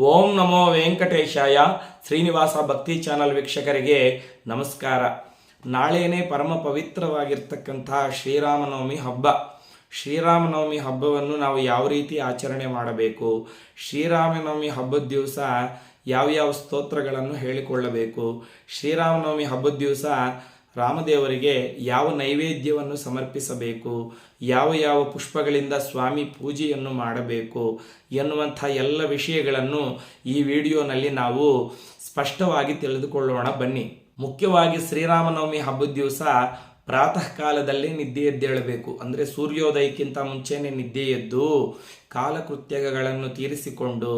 ಓಂ ನಮೋ ವೆಂಕಟೇಶಾಯ ಶ್ರೀನಿವಾಸ ಭಕ್ತಿ ಚಾನಲ್ ವೀಕ್ಷಕರಿಗೆ ನಮಸ್ಕಾರ. ನಾಳೆನೇ ಪರಮ ಪವಿತ್ರವಾಗಿರ್ತಕ್ಕಂತಹ ಶ್ರೀರಾಮನವಮಿ ಹಬ್ಬ. ಶ್ರೀರಾಮನವಮಿ ಹಬ್ಬವನ್ನು ನಾವು ಯಾವ ರೀತಿ ಆಚರಣೆ ಮಾಡಬೇಕು? ಶ್ರೀರಾಮನವಮಿ ಹಬ್ಬದ ದಿವಸ ಯಾವ್ಯಾವ ಸ್ತೋತ್ರಗಳನ್ನು ಹೇಳಿಕೊಳ್ಳಬೇಕು? ಶ್ರೀರಾಮನವಮಿ ಹಬ್ಬದ ದಿವಸ ರಾಮದೇವರಿಗೆ ಯಾವ ನೈವೇದ್ಯವನ್ನು ಸಮರ್ಪಿಸಬೇಕು? ಯಾವ ಯಾವ ಪುಷ್ಪಗಳಿಂದ ಸ್ವಾಮಿ ಪೂಜೆಯನ್ನು ಮಾಡಬೇಕು? ಎನ್ನುವಂಥ ಎಲ್ಲ ವಿಷಯಗಳನ್ನು ಈ ವಿಡಿಯೋನಲ್ಲಿ ನಾವು ಸ್ಪಷ್ಟವಾಗಿ ತಿಳಿದುಕೊಳ್ಳೋಣ. ಬನ್ನಿ. ಮುಖ್ಯವಾಗಿ ಶ್ರೀರಾಮನವಮಿ ಹಬ್ಬದ ದಿವಸ ಪ್ರಾತಃ ಕಾಲದಲ್ಲಿ ನಿದ್ದೆ ಎದ್ದೇಳಬೇಕು ಅಂದರೆ ಸೂರ್ಯೋದಯಕ್ಕಿಂತ ಮುಂಚೆನೆ ನಿದ್ದೆ ಎದ್ದು ಕಾಲಕೃತ್ಯಗಳನ್ನು ತೀರಿಸಿಕೊಂಡು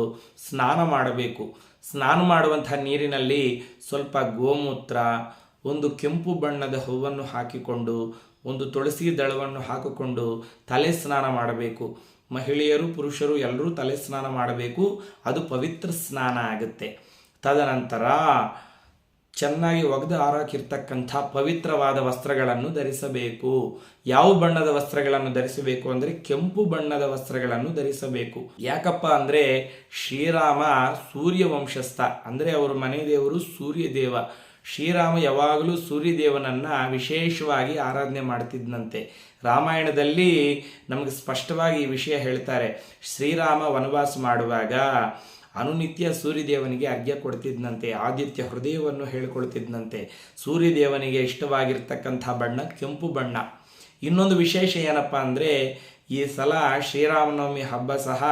ಸ್ನಾನ ಮಾಡಬೇಕು. ಸ್ನಾನ ಮಾಡುವಂಥ ನೀರಿನಲ್ಲಿ ಸ್ವಲ್ಪ ಗೋಮೂತ್ರ ಒಂದು ಕೆಂಪು ಬಣ್ಣದ ಹೂವನ್ನು ಹಾಕಿಕೊಂಡು, ಒಂದು ತುಳಸಿ ದಳವನ್ನು ಹಾಕಿಕೊಂಡು ತಲೆ ಸ್ನಾನ ಮಾಡಬೇಕು. ಮಹಿಳೆಯರು, ಪುರುಷರು ಎಲ್ಲರೂ ತಲೆ ಸ್ನಾನ ಮಾಡಬೇಕು. ಅದು ಪವಿತ್ರ ಸ್ನಾನ ಆಗುತ್ತೆ. ತದನಂತರ ಚೆನ್ನಾಗಿ ಒಗೆದು ಹಾರಾಕಿರ್ತಕ್ಕಂಥ ಪವಿತ್ರವಾದ ವಸ್ತ್ರಗಳನ್ನು ಧರಿಸಬೇಕು. ಯಾವ ಬಣ್ಣದ ವಸ್ತ್ರಗಳನ್ನು ಧರಿಸಬೇಕು ಅಂದರೆ ಕೆಂಪು ಬಣ್ಣದ ವಸ್ತ್ರಗಳನ್ನು ಧರಿಸಬೇಕು. ಯಾಕಪ್ಪ ಅಂದರೆ ಶ್ರೀರಾಮ ಸೂರ್ಯ ವಂಶಸ್ಥ ಅಂದರೆ ಅವರ ಮನೆ ದೇವರು ಸೂರ್ಯ ದೇವ ಶ್ರೀರಾಮ ಯಾವಾಗಲೂ ಸೂರ್ಯದೇವನನ್ನ ವಿಶೇಷವಾಗಿ ಆರಾಧನೆ ಮಾಡ್ತಿದ್ದಂತೆ ರಾಮಾಯಣದಲ್ಲಿ ನಮಗೆ ಸ್ಪಷ್ಟವಾಗಿ ಈ ವಿಷಯ ಹೇಳ್ತಾರೆ. ಶ್ರೀರಾಮ ವನವಾಸ ಮಾಡುವಾಗ ಅನುನಿತ್ಯ ಸೂರ್ಯದೇವನಿಗೆ ಅರ್ಘ್ಯ ಕೊಡ್ತಿದ್ದಂತೆ ಆದಿತ್ಯ ಹೃದಯವನ್ನು ಹೇಳಿಕೊಳ್ತಿದ್ದಂತೆ ಸೂರ್ಯದೇವನಿಗೆ ಇಷ್ಟವಾಗಿರ್ತಕ್ಕಂಥ ಬಣ್ಣ ಕೆಂಪು ಬಣ್ಣ. ಇನ್ನೊಂದು ವಿಶೇಷ ಏನಪ್ಪ ಅಂದರೆ ಈ ಸಲ ಶ್ರೀರಾಮನವಮಿ ಹಬ್ಬ ಸಹ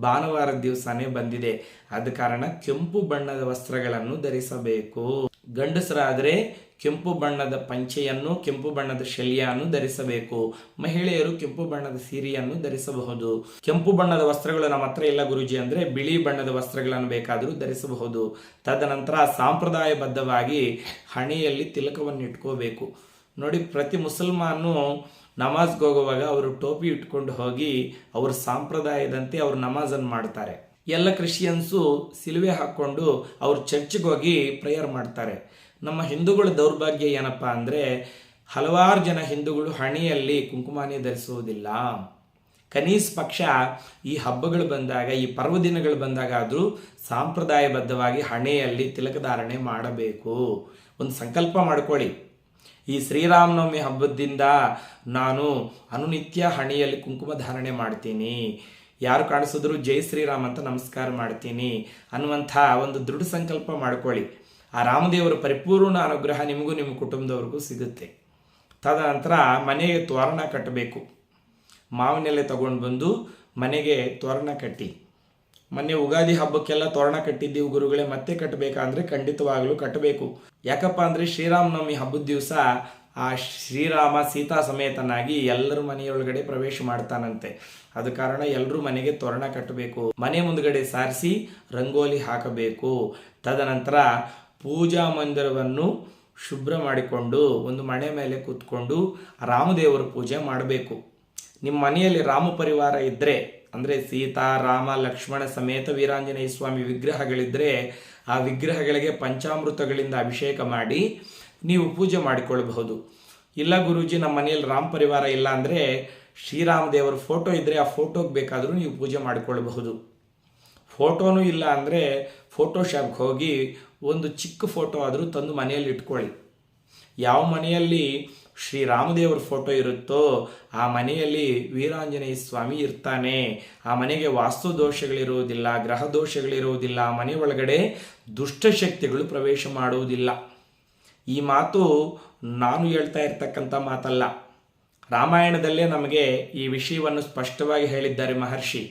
ಭಾನುವಾರ ದಿವಸನೇ ಬಂದಿದೆ. ಆದ ಕಾರಣ ಕೆಂಪು ಬಣ್ಣದ ವಸ್ತ್ರಗಳನ್ನು ಧರಿಸಬೇಕು. ಗಂಡಸರಾದರೆ ಕೆಂಪು ಬಣ್ಣದ ಪಂಚೆಯನ್ನು, ಕೆಂಪು ಬಣ್ಣದ ಶಲ್ಯನ್ನು ಧರಿಸಬೇಕು. ಮಹಿಳೆಯರು ಕೆಂಪು ಬಣ್ಣದ ಸೀರೆಯನ್ನು ಧರಿಸಬಹುದು. ಕೆಂಪು ಬಣ್ಣದ ವಸ್ತ್ರಗಳು ನಮ್ಮ ಹತ್ರ ಇಲ್ಲ ಗುರುಜಿ ಅಂದ್ರೆ ಬಿಳಿ ಬಣ್ಣದ ವಸ್ತ್ರಗಳನ್ನು ಬೇಕಾದರೂ ಧರಿಸಬಹುದು. ತದನಂತರ ಸಾಂಪ್ರದಾಯಬದ್ಧವಾಗಿ ಹಣೆಯಲ್ಲಿ ತಿಲಕವನ್ನು ಇಟ್ಕೋಬೇಕು. ನೋಡಿ, ಪ್ರತಿ ಮುಸಲ್ಮಾನು ನಮಾಜ್ಗೆ ಹೋಗುವಾಗ ಅವರು ಟೋಪಿ ಇಟ್ಕೊಂಡು ಹೋಗಿ ಅವರ ಸಾಂಪ್ರದಾಯದಂತೆ ಅವರು ನಮಾಜನ್ನು ಮಾಡ್ತಾರೆ. ಎಲ್ಲ ಕ್ರಿಶ್ಚಿಯನ್ಸು ಸಿಲುವೆ ಹಾಕ್ಕೊಂಡು ಅವ್ರು ಚರ್ಚ್ಗೆ ಹೋಗಿ ಪ್ರೇಯರ್ ಮಾಡ್ತಾರೆ. ನಮ್ಮ ಹಿಂದೂಗಳ ದೌರ್ಭಾಗ್ಯ ಏನಪ್ಪ ಅಂದರೆ ಹಲವಾರು ಜನ ಹಿಂದೂಗಳು ಹಣೆಯಲ್ಲಿ ಕುಂಕುಮಾನಿ ಧರಿಸುವುದಿಲ್ಲ. ಕನೀಸ್ ಪಕ್ಷ ಈ ಹಬ್ಬಗಳು ಬಂದಾಗ, ಈ ಪರ್ವದಿನಗಳು ಬಂದಾಗ ಆದರೂ ಸಾಂಪ್ರದಾಯಬದ್ಧವಾಗಿ ಹಣೆಯಲ್ಲಿ ತಿಲಕಧಾರಣೆ ಮಾಡಬೇಕು. ಒಂದು ಸಂಕಲ್ಪ ಮಾಡಿಕೊಳ್ಳಿ. ಈ ಶ್ರೀರಾಮನವಮಿ ಹಬ್ಬದಿಂದ ನಾನು ಅನುನಿತ್ಯ ಹಣೆಯಲ್ಲಿ ಕುಂಕುಮ ಧಾರಣೆ ಮಾಡ್ತೀನಿ. ಯಾರು ಕಾಣಿಸಿದ್ರು ಜೈ ಶ್ರೀರಾಮ್ ಅಂತ ನಮಸ್ಕಾರ ಮಾಡ್ತೀನಿ ಅನ್ನುವಂಥ ಒಂದು ದೃಢ ಸಂಕಲ್ಪ ಮಾಡ್ಕೊಳ್ಳಿ. ಆ ರಾಮದೇವರ ಪರಿಪೂರ್ಣ ಅನುಗ್ರಹ ನಿಮಗೂ ನಿಮ್ಮ ಕುಟುಂಬದವ್ರಿಗೂ ಸಿಗುತ್ತೆ. ತದನಂತರ ಮನೆಗೆ ತೋರಣ ಕಟ್ಟಬೇಕು. ಮಾವಿನೆಲೆ ತಗೊಂಡು ಬಂದು ಮನೆಗೆ ತೋರಣ ಕಟ್ಟಿ. ಮೊನ್ನೆ ಉಗಾದಿ ಹಬ್ಬಕ್ಕೆಲ್ಲ ತೋರಣ ಕಟ್ಟಿದ್ದೀವಿ ಗುರುಗಳೇ, ಮತ್ತೆ ಕಟ್ಟಬೇಕಾದ್ರೆ ಖಂಡಿತವಾಗಲೂ ಕಟ್ಟಬೇಕು. ಯಾಕಪ್ಪ ಅಂದರೆ ಶ್ರೀರಾಮನವಮಿ ಹಬ್ಬದ ದಿವಸ ಆ ಶ್ರೀರಾಮ ಸೀತಾ ಸಮೇತನಾಗಿ ಎಲ್ಲರ ಮನೆಯೊಳಗಡೆ ಪ್ರವೇಶ ಮಾಡ್ತಾನಂತೆ. ಅದ ಕಾರಣ ಎಲ್ಲರೂ ಮನೆಗೆ ತೋರಣ ಕಟ್ಟಬೇಕು. ಮನೆ ಮುಂದ್ಗಡೆ ಸಾರಿಸಿ ರಂಗೋಲಿ ಹಾಕಬೇಕು. ತದನಂತರ ಪೂಜಾ ಮಂದಿರವನ್ನು ಶುಭ್ರ ಮಾಡಿಕೊಂಡು ಒಂದು ಮನೆ ಮೇಲೆ ಕೂತ್ಕೊಂಡು ರಾಮದೇವರ ಪೂಜೆ ಮಾಡಬೇಕು. ನಿಮ್ಮ ಮನೆಯಲ್ಲಿ ರಾಮ ಪರಿವಾರ ಇದ್ದರೆ ಅಂದರೆ ಸೀತಾ, ರಾಮ, ಲಕ್ಷ್ಮಣ ಸಮೇತ ವೀರಾಂಜನೇಯ ಸ್ವಾಮಿ ವಿಗ್ರಹಗಳಿದ್ದರೆ ಆ ವಿಗ್ರಹಗಳಿಗೆ ಪಂಚಾಮೃತಗಳಿಂದ ಅಭಿಷೇಕ ಮಾಡಿ ನೀವು ಪೂಜೆ ಮಾಡಿಕೊಳ್ಳಬಹುದು. ಇಲ್ಲ ಗುರೂಜಿ, ನಮ್ಮ ಮನೆಯಲ್ಲಿ ರಾಮ್ ಪರಿವಾರ ಇಲ್ಲ ಅಂದರೆ ಶ್ರೀರಾಮ ದೇವರ ಫೋಟೋ ಇದ್ದರೆ ಆ ಫೋಟೋಗೆ ಬೇಕಾದರೂ ನೀವು ಪೂಜೆ ಮಾಡಿಕೊಳ್ಳಬಹುದು. ಫೋಟೋನೂ ಇಲ್ಲ ಅಂದರೆ ಫೋಟೋಶಾಪ್ಗೆ ಹೋಗಿ ಒಂದು ಚಿಕ್ಕ ಫೋಟೋ ಆದರೂ ತಂದು ಮನೆಯಲ್ಲಿ ಇಟ್ಕೊಳ್ಳಿ. ಯಾವ ಮನೆಯಲ್ಲಿ ಶ್ರೀರಾಮದೇವರ ಫೋಟೋ ಇರುತ್ತೋ ಆ ಮನೆಯಲ್ಲಿ ವೀರಾಂಜನೇಯ ಸ್ವಾಮಿ ಇರ್ತಾನೆ. ಆ ಮನೆಗೆ ವಾಸ್ತು ದೋಷಗಳಿರುವುದಿಲ್ಲ, ಗ್ರಹ ದೋಷಗಳಿರುವುದಿಲ್ಲ, ಆ ಮನೆ ಒಳಗಡೆ ದುಷ್ಟಶಕ್ತಿಗಳು ಪ್ರವೇಶ ಮಾಡುವುದಿಲ್ಲ. ಈ ಮಾತು ನಾನು ಹೇಳ್ತಾ ಇರ್ತಕ್ಕಂಥ ಮಾತಲ್ಲ. ರಾಮಾಯಣದಲ್ಲೇ ನಮಗೆ ಈ ವಿಷಯವನ್ನು ಸ್ಪಷ್ಟವಾಗಿ ಹೇಳಿದ್ದಾರೆ ಮಹರ್ಷಿ.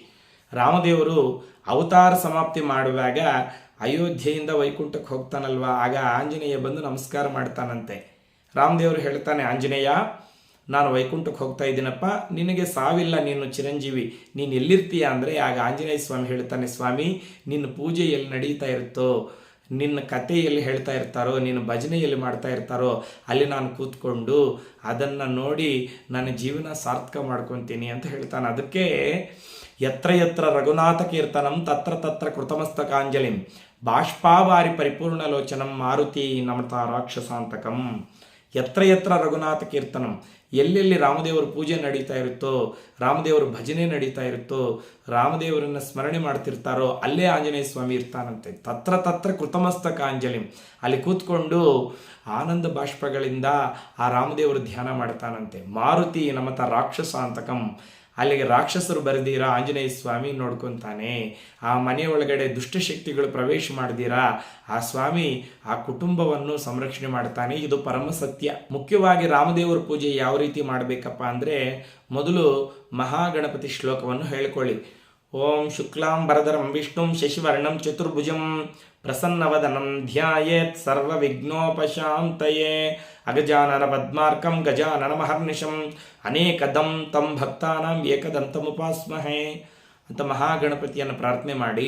ರಾಮದೇವರು ಅವತಾರ ಸಮಾಪ್ತಿ ಮಾಡುವಾಗ ಅಯೋಧ್ಯೆಯಿಂದ ವೈಕುಂಠಕ್ಕೆ ಹೋಗ್ತಾನಲ್ವಾ? ಆಗ ಆಂಜನೇಯ ಬಂದು ನಮಸ್ಕಾರ ಮಾಡ್ತಾನಂತೆ. ರಾಮದೇವರು ಹೇಳ್ತಾನೆ, ಆಂಜನೇಯ, ನಾನು ವೈಕುಂಠಕ್ಕೆ ಹೋಗ್ತಾ ಇದ್ದೀನಪ್ಪ. ನಿನಗೆ ಸಾವಿಲ್ಲ, ನೀನು ಚಿರಂಜೀವಿ. ನೀನು ಎಲ್ಲಿರ್ತೀಯ? ಅಂದರೆ ಆಗ ಆಂಜನೇಯ ಸ್ವಾಮಿ ಹೇಳ್ತಾನೆ, ಸ್ವಾಮಿ, ನಿನ್ನ ಪೂಜೆ ಎಲ್ಲಿ ನಡೀತಾ ಇರುತ್ತೋ? ನಿನ್ನ ಕಥೆಯಲ್ಲಿ ಹೇಳ್ತಾ ಇರ್ತಾರೋ, ನಿನ್ನ ಭಜನೆಯಲ್ಲಿ ಮಾಡ್ತಾ ಇರ್ತಾರೋ, ಅಲ್ಲಿ ನಾನು ಕೂತ್ಕೊಂಡು ಅದನ್ನು ನೋಡಿ ನನ್ನ ಜೀವನ ಸಾರ್ಥಕ ಮಾಡ್ಕೊತೀನಿ ಅಂತ ಹೇಳ್ತಾನೆ. ಅದಕ್ಕೆ ಎತ್ರ ಎತ್ರ ರಘುನಾಥ ಕೀರ್ತನಂ ತತ್ರ ತತ್ರ ಕೃತಮಸ್ತಕಾಂಜಲಿಂ ಬಾಷ್ಪಾವಾರಿ ಪರಿಪೂರ್ಣಲೋಚನಂ ಮಾರುತಿ ನಮತ ರಾಕ್ಷಸಾಂತಕಂ. ಎತ್ರ ಎತ್ರ ರಘುನಾಥ ಕೀರ್ತನಂ. ಎಲ್ಲೆಲ್ಲಿ ರಾಮದೇವರ ಪೂಜೆ ನಡೀತಾ ಇರುತ್ತೋ, ರಾಮದೇವರ ಭಜನೆ ನಡೀತಾ ಇರುತ್ತೋ, ರಾಮದೇವರನ್ನ ಸ್ಮರಣೆ ಮಾಡ್ತಿರ್ತಾರೋ, ಅಲ್ಲೇ ಆಂಜನೇಯ ಸ್ವಾಮಿ ಇರ್ತಾನಂತೆ. ತತ್ರ ತತ್ರ ಕೃತಮಸ್ತಕ ಅಂಜಲಿ. ಅಲ್ಲಿ ಕೂತ್ಕೊಂಡು ಆನಂದ ಬಾಷ್ಪಗಳಿಂದ ಆ ರಾಮದೇವರು ಧ್ಯಾನ ಮಾಡ್ತಾನಂತೆ. ಮಾರುತಿ ನಮತ ರಾಕ್ಷಸ ಅಂತಕಂ ಅಲ್ಲಿಗೆ ರಾಕ್ಷಸರು ಬರೆದಿರಾ, ಆಂಜನೇಯ ಸ್ವಾಮಿ ನೋಡ್ಕೊಂತಾನೆ. ಆ ಮನೆಯ ಒಳಗಡೆ ದುಷ್ಟಶಕ್ತಿಗಳು ಪ್ರವೇಶ ಮಾಡಿದೀರಾ? ಆ ಸ್ವಾಮಿ ಆ ಕುಟುಂಬವನ್ನು ಸಂರಕ್ಷಣೆ ಮಾಡ್ತಾನೆ. ಇದು ಪರಮ ಸತ್ಯ. ಮುಖ್ಯವಾಗಿ ರಾಮದೇವರ ಪೂಜೆ ಯಾವ ರೀತಿ ಮಾಡಬೇಕಪ್ಪ ಅಂದರೆ ಮೊದಲು ಮಹಾಗಣಪತಿ ಶ್ಲೋಕವನ್ನು ಹೇಳ್ಕೊಳ್ಳಿ. ಓಂ ಶುಕ್ಲಾಂ ವರದರಂ ವಿಷ್ಣು ಶಶಿವರ್ಣಂ, ಚತುರ್ಭುಜಂ ಪ್ರಸನ್ನವದನಂ ಧ್ಯಾಯೇತ್ ಸರ್ವ ವಿಘ್ನೋಪಶಾಂತಯೇ ಅಗಜಾನನ ಪದ್ಮಾರ್ಕಂ ಗಜಾನನ ಮಹರ್ನಿಶಂ ಅನೇಕದಂ ತಂ ಭಕ್ತಾನಾಂ ಏಕದಂತಮುಪಾಸ್ಮಹೇ ಅಂತ ಮಹಾಗಣಪತಿಯನ್ನು ಪ್ರಾರ್ಥನೆ ಮಾಡಿ,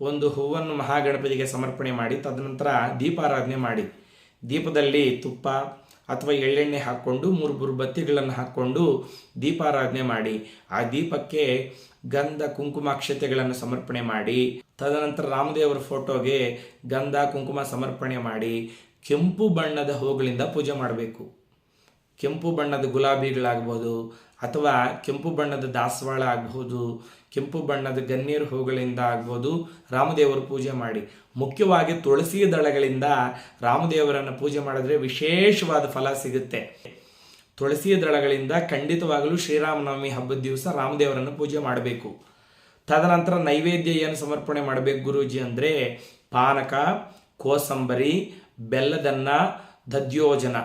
ಒಂದು ಹೂವನ್ನು ಮಹಾಗಣಪತಿಗೆ ಸಮರ್ಪಣೆ ಮಾಡಿ, ತದನಂತರ ದೀಪಾರಾಧನೆ ಮಾಡಿ. ದೀಪದಲ್ಲಿ ತುಪ್ಪ ಅಥವಾ ಎಳ್ಳೆಣ್ಣೆ ಹಾಕ್ಕೊಂಡು, ಮೂರು ಮೂರು ಬತ್ತಿಗಳನ್ನು ಹಾಕ್ಕೊಂಡು ದೀಪಾರಾಧನೆ ಮಾಡಿ. ಆ ದೀಪಕ್ಕೆ ಗಂಧ ಕುಂಕುಮಾಕ್ಷತೆಗಳನ್ನು ಸಮರ್ಪಣೆ ಮಾಡಿ. ತದನಂತರ ರಾಮದೇವರ ಫೋಟೋಗೆ ಗಂಧ ಕುಂಕುಮ ಸಮರ್ಪಣೆ ಮಾಡಿ. ಕೆಂಪು ಬಣ್ಣದ ಹೂಗಳಿಂದ ಪೂಜೆ ಮಾಡಬೇಕು. ಕೆಂಪು ಬಣ್ಣದ ಗುಲಾಬಿಗಳಾಗ್ಬೋದು ಅಥವಾ ಕೆಂಪು ಬಣ್ಣದ ದಾಸವಾಳ ಆಗ್ಬೋದು, ಕೆಂಪು ಬಣ್ಣದ ಗನ್ನೇರು ಹೂಗಳಿಂದ ಆಗ್ಬೋದು ರಾಮದೇವರ ಪೂಜೆ ಮಾಡಿ. ಮುಖ್ಯವಾಗಿ ತುಳಸಿ ದಳಗಳಿಂದ ರಾಮದೇವರನ್ನು ಪೂಜೆ ಮಾಡಿದ್ರೆ ವಿಶೇಷವಾದ ಫಲ ಸಿಗುತ್ತೆ. ತುಳಸಿ ದಳಗಳಿಂದ ಖಂಡಿತವಾಗಲೂ ಶ್ರೀರಾಮನವಮಿ ಹಬ್ಬದ ದಿವಸ ರಾಮದೇವರನ್ನು ಪೂಜೆ ಮಾಡಬೇಕು. ತದನಂತರ ನೈವೇದ್ಯ ಏನು ಸಮರ್ಪಣೆ ಮಾಡಬೇಕು ಗುರೂಜಿ ಅಂದರೆ ಪಾನಕ, ಕೋಸಂಬರಿ ಬೆಲ್ಲದನ್ನ ದದ್ಯೋಜನ.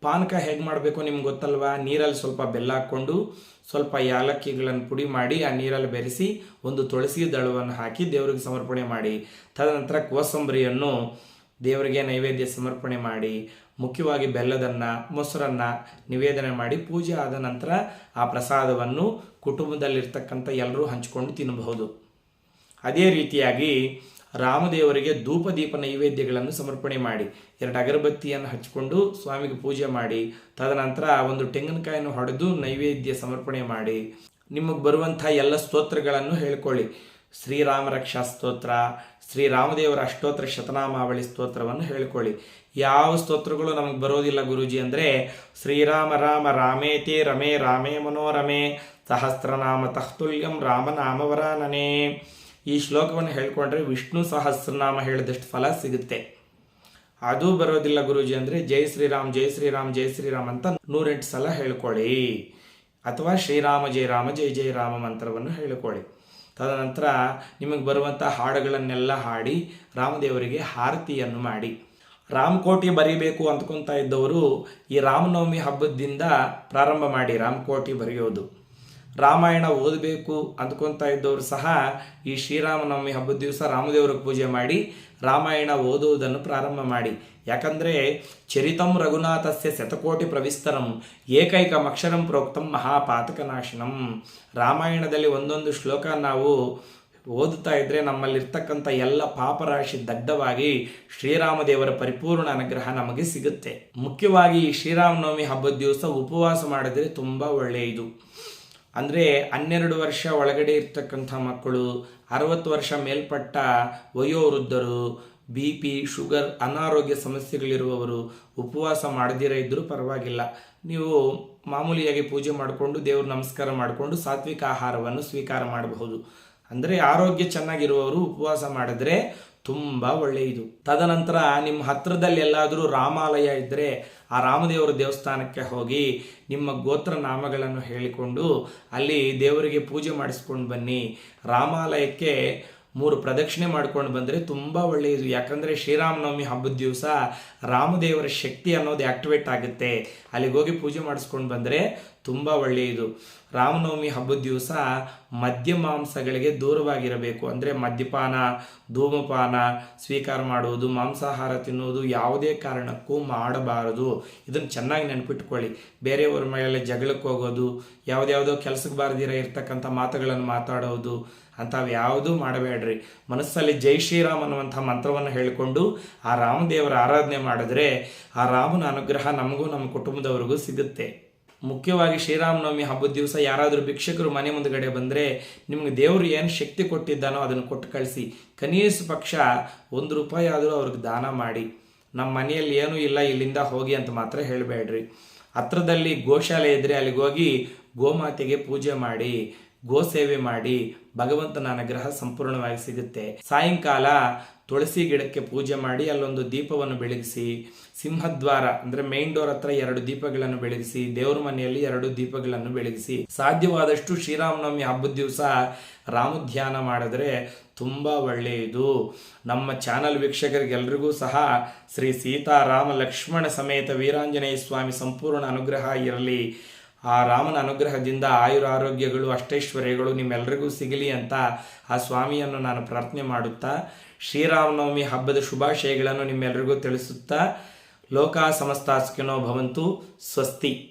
ಪಾನಕ ಹೇಗೆ ಮಾಡಬೇಕು ನಿಮ್ಗೆ ಗೊತ್ತಲ್ವಾ? ನೀರಲ್ಲಿ ಸ್ವಲ್ಪ ಬೆಲ್ಲ ಹಾಕ್ಕೊಂಡು ಸ್ವಲ್ಪ ಯಾಲಕ್ಕಿಗಳನ್ನು ಪುಡಿ ಮಾಡಿ ಆ ನೀರಲ್ಲಿ ಬೆರೆಸಿ ಒಂದು ತುಳಸಿ ದಳವನ್ನು ಹಾಕಿ ದೇವರಿಗೆ ಸಮರ್ಪಣೆ ಮಾಡಿ. ತದನಂತರ ಕೋಸಂಬರಿಯನ್ನು ದೇವರಿಗೆ ನೈವೇದ್ಯ ಸಮರ್ಪಣೆ ಮಾಡಿ. ಮುಖ್ಯವಾಗಿ ಬೆಲ್ಲದನ್ನು, ಮೊಸರನ್ನು ನಿವೇದನೆ ಮಾಡಿ ಪೂಜೆ ಆದ ನಂತರ ಆ ಪ್ರಸಾದವನ್ನು ಕುಟುಂಬದಲ್ಲಿರ್ತಕ್ಕಂಥ ಎಲ್ಲರೂ ಹಂಚಿಕೊಂಡು ತಿನ್ನಬಹುದು. ಅದೇ ರೀತಿಯಾಗಿ ರಾಮದೇವರಿಗೆ ಧೂಪ ದೀಪ ನೈವೇದ್ಯಗಳನ್ನು ಸಮರ್ಪಣೆ ಮಾಡಿ. ಎರಡು ಅಗರಬತ್ತಿಯನ್ನು ಹಚ್ಚಿಕೊಂಡು ಸ್ವಾಮಿಗೆ ಪೂಜೆ ಮಾಡಿ. ತದನಂತರ ಒಂದು ತೆಂಗಿನಕಾಯನ್ನು ಹೊಡೆದು ನೈವೇದ್ಯ ಸಮರ್ಪಣೆ ಮಾಡಿ. ನಿಮಗೆ ಬರುವಂಥ ಎಲ್ಲ ಸ್ತೋತ್ರಗಳನ್ನು ಹೇಳ್ಕೊಳ್ಳಿ. ಶ್ರೀರಾಮ ರಕ್ಷಾ ಸ್ತೋತ್ರ ಶ್ರೀರಾಮದೇವರ ಅಷ್ಟೋತ್ರ ಶತನಾಮಾವಳಿ ಸ್ತೋತ್ರವನ್ನು ಹೇಳ್ಕೊಳ್ಳಿ. ಯಾವ ಸ್ತೋತ್ರಗಳು ನಮಗೆ ಬರೋದಿಲ್ಲ ಗುರುಜಿ ಅಂದರೆ, ಶ್ರೀರಾಮ ರಾಮ ರಾಮೇತಿ ರಮೇ ರಾಮೇ ಮನೋರಮೆ, ಸಹಸ್ರನಾಮ ತಹ್ತುಲ್ಯಂ ರಾಮನಾಮವರಾನನೇ ಈ ಶ್ಲೋಕವನ್ನು ಹೇಳ್ಕೊಂಡ್ರೆ ವಿಷ್ಣು ಸಹಸ್ರನಾಮ ಹೇಳಿದಷ್ಟು ಫಲ ಸಿಗುತ್ತೆ. ಅದು ಬರೋದಿಲ್ಲ ಗುರೂಜಿ ಅಂದರೆ ಜೈ ಶ್ರೀರಾಮ್ ಜೈ ಶ್ರೀರಾಮ್ ಜೈ ಶ್ರೀರಾಮ್ ಅಂತ ನೂರೆಂಟು ಸಲ ಹೇಳ್ಕೊಳ್ಳಿ. ಅಥವಾ ಶ್ರೀರಾಮ ಜೈ ರಾಮ, ಜೈ ಜೈ ರಾಮ ಮಂತ್ರವನ್ನು ಹೇಳಿಕೊಳ್ಳಿ. ತದನಂತರ ನಿಮಗೆ ಬರುವಂಥ ಹಾಡುಗಳನ್ನೆಲ್ಲ ಹಾಡಿ ರಾಮದೇವರಿಗೆ ಹಾರತಿಯನ್ನು ಮಾಡಿ. ರಾಮಕೋಟಿ ಬರೀಬೇಕು ಅಂದ್ಕೊತಾ ಇದ್ದವರು ಈ ರಾಮನವಮಿ ಹಬ್ಬದಿಂದ ಪ್ರಾರಂಭ ಮಾಡಿ ರಾಮಕೋಟಿ ಬರೆಯೋದು. ರಾಮಾಯಣ ಓದಬೇಕು ಅಂದ್ಕೊತಾ ಇದ್ದವರು ಸಹ ಈ ಶ್ರೀರಾಮನವಮಿ ಹಬ್ಬದ ದಿವಸ ರಾಮದೇವರ ಪೂಜೆ ಮಾಡಿ ರಾಮಾಯಣ ಓದುವುದನ್ನು ಪ್ರಾರಂಭ ಮಾಡಿ. ಯಾಕಂದರೆ ಚರಿತಂ ರಘುನಾಥಸ್ಯ ಶತಕೋಟಿ ಪ್ರವಿಸ್ತರಂ, ಏಕೈಕ ಅಕ್ಷರಂ ಪ್ರೋಕ್ತಂ ಮಹಾಪಾತಕನಾಶನಂ. ರಾಮಾಯಣದಲ್ಲಿ ಒಂದೊಂದು ಶ್ಲೋಕ ನಾವು ಓದುತ್ತಾ ಇದ್ರೆ ನಮ್ಮಲ್ಲಿರ್ತಕ್ಕಂಥ ಎಲ್ಲ ಪಾಪರಾಶಿ ದಗ್ಧವಾಗಿ ಶ್ರೀರಾಮದೇವರ ಪರಿಪೂರ್ಣ ಅನುಗ್ರಹ ನಮಗೆ ಸಿಗುತ್ತೆ. ಮುಖ್ಯವಾಗಿ ಈ ಶ್ರೀರಾಮನವಮಿ ಹಬ್ಬದ ದಿವಸ ಉಪವಾಸ ಮಾಡಿದ್ರೆ ತುಂಬ ಒಳ್ಳೆಯದು. ಅಂದರೆ ಹನ್ನೆರಡು ವರ್ಷ ಒಳಗಡೆ ಇರ್ತಕ್ಕಂಥ ಮಕ್ಕಳು, ಅರವತ್ತು ವರ್ಷ ಮೇಲ್ಪಟ್ಟ ವಯೋವೃದ್ಧರು ಬಿ ಪಿ ಶುಗರ್ ಅನಾರೋಗ್ಯ ಸಮಸ್ಯೆಗಳಿರುವವರು ಉಪವಾಸ ಮಾಡದಿರ ಇದ್ದರೂ ಪರವಾಗಿಲ್ಲ. ನೀವು ಮಾಮೂಲಿಯಾಗಿ ಪೂಜೆ ಮಾಡಿಕೊಂಡು ದೇವ್ರ ನಮಸ್ಕಾರ ಮಾಡಿಕೊಂಡು ಸಾತ್ವಿಕ ಆಹಾರವನ್ನು ಸ್ವೀಕಾರ ಮಾಡಬಹುದು. ಅಂದರೆ ಆರೋಗ್ಯ ಚೆನ್ನಾಗಿರುವವರು ಉಪವಾಸ ಮಾಡಿದ್ರೆ ತುಂಬ ಒಳ್ಳೆಯದು. ತದನಂತರ ನಿಮ್ಮ ಹತ್ತಿರದಲ್ಲಿ ಎಲ್ಲಾದರೂ ರಾಮಾಲಯ ಇದ್ದರೆ ಆ ರಾಮದೇವರ ದೇವಸ್ಥಾನಕ್ಕೆ ಹೋಗಿ ನಿಮ್ಮ ಗೋತ್ರ ನಾಮಗಳನ್ನು ಹೇಳಿಕೊಂಡು ಅಲ್ಲಿ ದೇವರಿಗೆ ಪೂಜೆ ಮಾಡಿಸ್ಕೊಂಡು ಬನ್ನಿ. ರಾಮಾಲಯಕ್ಕೆ ಮೂರು ಪ್ರದಕ್ಷಿಣೆ ಮಾಡ್ಕೊಂಡು ಬಂದರೆ ತುಂಬ ಒಳ್ಳೆಯದು. ಯಾಕಂದರೆ ಶ್ರೀರಾಮನವಮಿ ಹಬ್ಬದ ದಿವಸ ರಾಮದೇವರ ಶಕ್ತಿ ಅನ್ನೋದು ಆಕ್ಟಿವೇಟ್ ಆಗುತ್ತೆ. ಅಲ್ಲಿಗೆ ಹೋಗಿ ಪೂಜೆ ಮಾಡಿಸ್ಕೊಂಡು ಬಂದರೆ ತುಂಬ ಒಳ್ಳೆಯದು. ರಾಮನವಮಿ ಹಬ್ಬದ ದಿವಸ ಮದ್ಯ ಮಾಂಸಗಳಿಗೆ ದೂರವಾಗಿರಬೇಕು. ಅಂದರೆ ಮದ್ಯಪಾನ, ಧೂಮಪಾನ ಸ್ವೀಕಾರ ಮಾಡುವುದು, ಮಾಂಸಾಹಾರ ತಿನ್ನುವುದು ಯಾವುದೇ ಕಾರಣಕ್ಕೂ ಮಾಡಬಾರದು. ಇದನ್ನು ಚೆನ್ನಾಗಿ ನೆನಪಿಟ್ಕೊಳ್ಳಿ. ಬೇರೆಯವ್ರ ಮೇಲೆ ಜಗಳಕ್ಕೆ ಹೋಗೋದು, ಯಾವುದ್ಯಾವುದೋ ಕೆಲಸಕ್ಕೆ ಬಾರದಿರ ಇರ್ತಕ್ಕಂಥ ಮಾತುಗಳನ್ನು ಮಾತಾಡೋದು, ಅಂಥವು ಯಾವುದೂ ಮಾಡಬೇಡ್ರಿ. ಮನಸ್ಸಲ್ಲಿ ಜೈ ಶ್ರೀರಾಮ್ ಅನ್ನುವಂಥ ಮಂತ್ರವನ್ನು ಹೇಳಿಕೊಂಡು ಆ ರಾಮದೇವರ ಆರಾಧನೆ ಮಾಡಿದ್ರೆ ಆ ರಾಮನ ಅನುಗ್ರಹ ನಮಗೂ ನಮ್ಮ ಕುಟುಂಬದವರಿಗೂ ಸಿಗುತ್ತೆ. ಮುಖ್ಯವಾಗಿ ಶ್ರೀರಾಮನವಮಿ ಹಬ್ಬದ ದಿವಸ ಯಾರಾದರೂ ಭಿಕ್ಷಕರು ಮನೆ ಮುಂದುಗಡೆ ಬಂದರೆ ನಿಮಗೆ ದೇವರು ಏನು ಶಕ್ತಿ ಕೊಟ್ಟಿದ್ದಾನೋ ಅದನ್ನು ಕೊಟ್ಟು ಕಳಿಸಿ. ಕನಿಷ್ಠ ಪಕ್ಷ ಒಂದು ರೂಪಾಯಿ ಆದರೂ ಅವ್ರಿಗೆ ದಾನ ಮಾಡಿ. ನಮ್ಮ ಮನೆಯಲ್ಲಿ ಏನೂ ಇಲ್ಲ, ಇಲ್ಲಿಂದ ಹೋಗಿ ಅಂತ ಮಾತ್ರ ಹೇಳಬೇಡ್ರಿ. ಹತ್ರದಲ್ಲಿ ಗೋಶಾಲೆ ಇದ್ದರೆ ಅಲ್ಲಿಗೆ ಹೋಗಿ ಗೋಮಾತೆಗೆ ಪೂಜೆ ಮಾಡಿ, ಗೋ ಸೇವೆ ಮಾಡಿ ಭಗವಂತನ ಅನುಗ್ರಹ ಸಂಪೂರ್ಣವಾಗಿ ಸಿಗುತ್ತೆ. ಸಾಯಂಕಾಲ ತುಳಸಿ ಗಿಡಕ್ಕೆ ಪೂಜೆ ಮಾಡಿ ಅಲ್ಲೊಂದು ದೀಪವನ್ನು ಬೆಳಗಿಸಿ, ಸಿಂಹದ್ವಾರ ಅಂದ್ರೆ ಮೇನ್ ಡೋರ್ ಹತ್ರ ಎರಡು ದೀಪಗಳನ್ನು ಬೆಳಗಿಸಿ, ದೇವ್ರ ಮನೆಯಲ್ಲಿ ಎರಡು ದೀಪಗಳನ್ನು ಬೆಳಗಿಸಿ. ಸಾಧ್ಯವಾದಷ್ಟು ಶ್ರೀರಾಮನವಮಿ ಹಬ್ಬದ ದಿವಸ ರಾಮಧ್ಯಾನ ಮಾಡಿದ್ರೆ ತುಂಬಾ ಒಳ್ಳೆಯದು. ನಮ್ಮ ಚಾನಲ್ ವೀಕ್ಷಕರಿಗೆಲ್ಲರಿಗೂ ಸಹ ಶ್ರೀ ಸೀತಾರಾಮ ಲಕ್ಷ್ಮಣ ಸಮೇತ ವೀರಾಂಜನೇಯ ಸ್ವಾಮಿ ಸಂಪೂರ್ಣ ಅನುಗ್ರಹ ಇರಲಿ. ಆ ರಾಮನ ಅನುಗ್ರಹದಿಂದ ಆಯುರ ಆರೋಗ್ಯಗಳು, ಅಷ್ಟೈಶ್ವರ್ಯಗಳು ನಿಮ್ಮೆಲ್ಲರಿಗೂ ಸಿಗಲಿ ಅಂತ ಆ ಸ್ವಾಮಿಯನ್ನು ನಾನು ಪ್ರಾರ್ಥನೆ ಮಾಡುತ್ತಾ, ಶ್ರೀರಾಮನವಮಿ ಹಬ್ಬದ ಶುಭಾಶಯಗಳನ್ನು ನಿಮ್ಮೆಲ್ಲರಿಗೂ ತಿಳಿಸುತ್ತಾ, ಲೋಕ ಸಮಸ್ತಾಸ್ಕಿನೋ ಭವಂತು, ಸ್ವಸ್ತಿ.